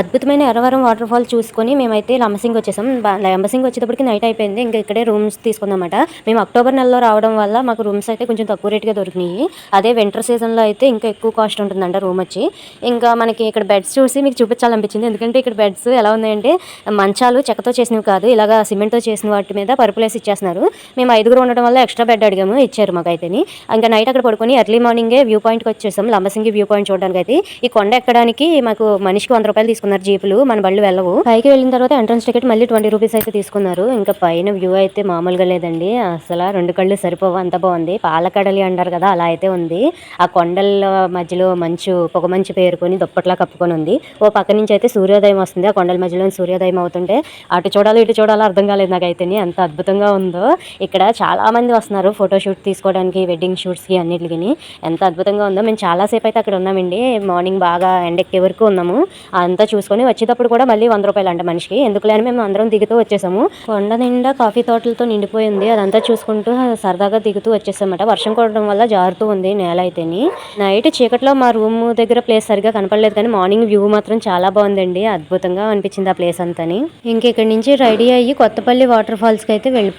అద్భుతమైన Erravaram water fall చూసుకొని మేమైతే లంబసింగ్ వచ్చేసాం. లంబసింగ్ వచ్చేటప్పటికి నైట్ అయిపోయింది. ఇంకా ఇక్కడే రూమ్స్ తీసుకుందామట మేము అక్టోబర్ నెలలో రావడం వల్ల మాకు రూమ్స్ అయితే కొంచెం తక్కువ రేట్గా దొరికినాయి. అదే వింటర్ సీజన్లో అయితే ఇంకా ఎక్కువ కాస్ట్ ఉంటుందంట రూమ్ వచ్చి. ఇంకా మనకి ఇక్కడ బెడ్స్ చూసి మీకు చూపించాలనిపించింది. ఎందుకంటే ఇక్కడ బెడ్స్ ఎలా ఉన్నాయంటే మంచాలు చెక్కతో చేసినవి కాదు ఇలాగా సిమెంట్తో చేసిన వాటి మీద పరుపులేసి ఇచ్చేస్తున్నారు. మేము ఐదుగురు ఉండడం వల్ల ఎక్స్ట్రా బెడ్ అడిగాము ఇచ్చారు మాకైతేని. ఇంకా నైట్ అక్కడ పడుకొని ఎర్లీ మార్నింగే వ్యూ పాయింట్కి వచ్చేసాం. లంబసింగి వ్యూ పాయింట్ చూడడానికి అయితే ఈ కొండ ఎక్కడానికి మాకు మనిషికి వంద రూపాయలు తీసుకున్నారు జీపులు మన బళ్ళు వెళ్ళవు. పైకి వెళ్ళిన తర్వాత ఎంట్రన్స్ టికెట్ మళ్ళీ ట్వంటీ రూపీస్ అయితే తీసుకున్నారు. ఇంకా పైన వ్యూ అయితే మామూలుగా లేదండి. అసలు రెండు కళ్ళు సరిపోవు అంత బాగుంది. పాలకడలి అంటారు కదా అలా అయితే ఉంది. ఆ కొండల మధ్యలో మంచు పొగ మంచు పేరుకొని దుప్పట్లా కప్పుకొని ఉంది. ఓ పక్క నుంచి అయితే సూర్యోదయం వస్తుంది. ఆ కొండల మధ్యలో సూర్యోదయం అవుతుంటే అటు చూడాలి ఇటు చూడాలో అర్థం కాలేదు నాకైతే ఎంత అద్భుతంగా ఉందో. ఇక్కడ చాలా మంది వస్తున్నారు ఫోటో షూట్ తీసుకోవడానికి వెడ్డింగ్ షూట్స్కి అన్నిటికి ఎంత అద్భుతంగా ఉందో. మేము చాలాసేపు అయితే అక్కడ ఉన్నామండి. మార్నింగ్ బాగా ఎండెక్కే వరకు ఉన్నాము. అంతా చూసుకొని వచ్చేటప్పుడు కూడా మళ్ళీ వంద రూపాయలు అంట మనిషికి ఎందుకులేని మేము అందరం దిగుతూ వచ్చేసాము. కొండ నిండా కాఫీ తోటలతో నిండిపోయింది అదంతా చూసుకుంటూ సరదాగా దిగుతూ వచ్చేసామట వర్షం కొట్టడం వల్ల జారుతూ ఉంది నేల అయితేని నైట్ చీకట్లో మా రూమ్ దగ్గర ప్లేస్ సరిగా కనపడలేదు కానీ మార్నింగ్ వ్యూ మాత్రం చాలా బాగుందండి. అద్భుతంగా అనిపించింది ఆ ప్లేస్ అంతని. ఇంక ఇక్కడి నుంచి రెడీ అయ్యి కొత్తపల్లి వాటర్ ఫాల్స్కి అయితే వెళ్ళిపోయి